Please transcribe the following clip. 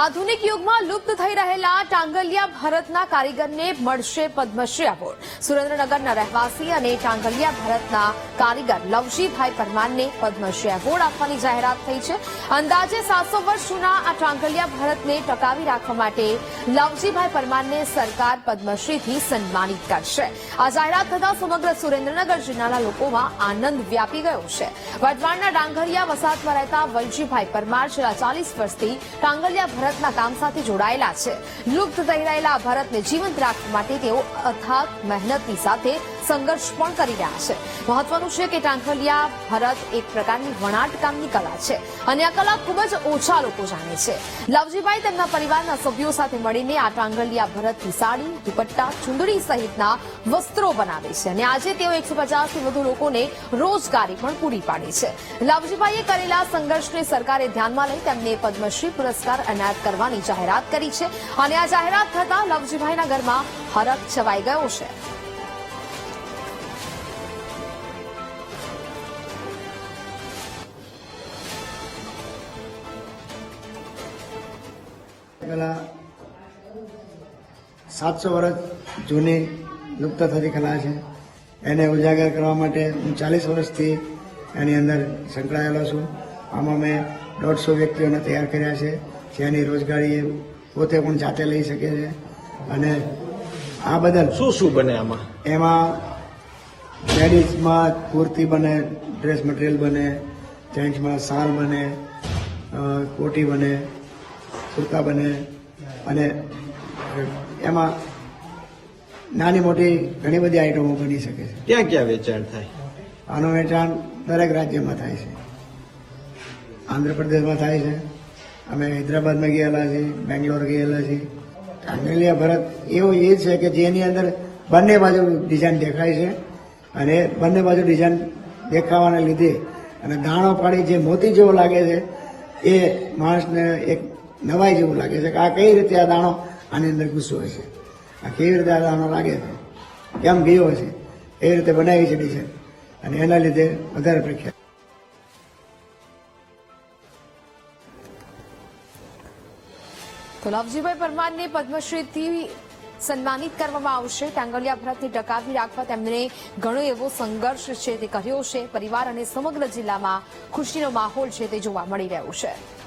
આધુનિક યુગમાં લુપ્ત થઈ રહેલા ટાંગલિયા ભારતના કારીગરને મળશે પદ્મશ્રી એવોર્ડ. સુરેન્દ્રનગરના રહેવાસી અને ટાંગલિયા ભારતના કારીગર લવજીભાઈ પરમારને પદ્મશ્રી એવોર્ડ આપવાની જાહેરાત થઈ છે. અંદાજે સાતસો વર્ષ જૂના આ ટાંગલિયા ભારતને ટકાવી રાખવા માટે લવજીભાઈ પરમારને સરકાર પદ્મશ્રીથી સન્માનિત કરશે. આ જાહેરાત થતાં સમગ્ર સુરેન્દ્રનગર જિલ્લાના લોકોમાં આનંદ વ્યાપી ગયો છે. વઢવાણના ડાંગરિયા વસાહતમાં રહેતા વલજીભાઈ પરમાર છેલ્લા ચાલીસ વર્ષથી ટાંગલિયા ભરતના કામ સાથે જોડાયેલા છે. લુપ્ત થઈ રહેલા ભારતને જીવંત રાખવા માટે તેઓ અથાગ મહેનતની સાથે સંઘર્ષ પણ કરી રહ્યા છે. મહત્વનું છે કે ટાંગલિયા ભરત એક પ્રકારની વણાટ કામની કલા છે અને આ કલા ખૂબ જ ઓછા લોકો જાણે છે. લવજીભાઈ તેમના પરિવારના સભ્યો સાથે મળીને આ ટાંગલિયા ભરતની સાડી દુપટ્ટા, ચુંદડી સહિતના વસ્ત્રો બનાવે છે અને આજે તેઓ એકસો પચાસથી વધુ લોકોને રોજગારી પણ પૂરી પાડી છે. લવજીભાઈએ કરેલા સંઘર્ષને સરકારે ધ્યાનમાં લઈ તેમને પદ્મશ્રી પુરસ્કાર એનાયત કરવાની જાહેરાત કરી છે અને આ જાહેરાત થતાં લવજીભાઈના ઘરમાં હરખ છવાઈ ગયો છે. કલા સાતસો વર્ષ જૂની લુપ્ત થતી કલા છે. એને ઉજાગર કરવા માટે હું ચાલીસ વર્ષથી એની અંદર સંકળાયેલો છું. આમાં મેં દોઢસો વ્યક્તિઓને તૈયાર કર્યા છે જેની રોજગારી પોતે પણ જાતે લઈ શકે છે. અને આ બદલ શું શું બને આમાં? એમાં લેડીઝમાં કુર્તી બને ડ્રેસ મટીરિયલ બને જેન્ટ્સમાં શાલ બને કોટી બને કુર્તા બને અને એમાં નાની મોટી ઘણી બધી આઈટમો બની શકે છે. ક્યાં ક્યાં વેચાણ થાય? આનું વેચાણ દરેક રાજ્યમાં થાય છે. આંધ્રપ્રદેશમાં થાય છે. અમે હૈદરાબાદમાં ગયેલા છીએ બેંગ્લોર ગયેલા છીએ. કાંગલિયા ભરત એવો એ છે કે જેની અંદર બંને બાજુ ડિઝાઇન દેખાય છે અને બંને બાજુ ડિઝાઇન દેખાવાને લીધે અને દાણો પાડી જે મોતી જેવો લાગે છે એ માણસને એક નવાઈ જેવું લાગે છે કે આ કઈ રીતે આ દાણો આની અંદર ઘૂસ્યો હશે આ કેવી રીતે આ દાણો લાગે છે? કેમ ગયો હશે એ રીતે બનાવી છે અને એના લીધે વધારે પ્રખ્યાત. તો લવજીભાઈ પરમારને પદ્મશ્રીથી સન્માનિત કરવામાં આવશે. ટાંગલિયા ભરતને ટકાવી રાખવા તેમને ઘણો એવો સંઘર્ષ છે તે કર્યો છે. પરિવાર અને સમગ્ર જિલ્લામાં ખુશીનો માહોલ છે તે જોવા મળી રહ્યો છે.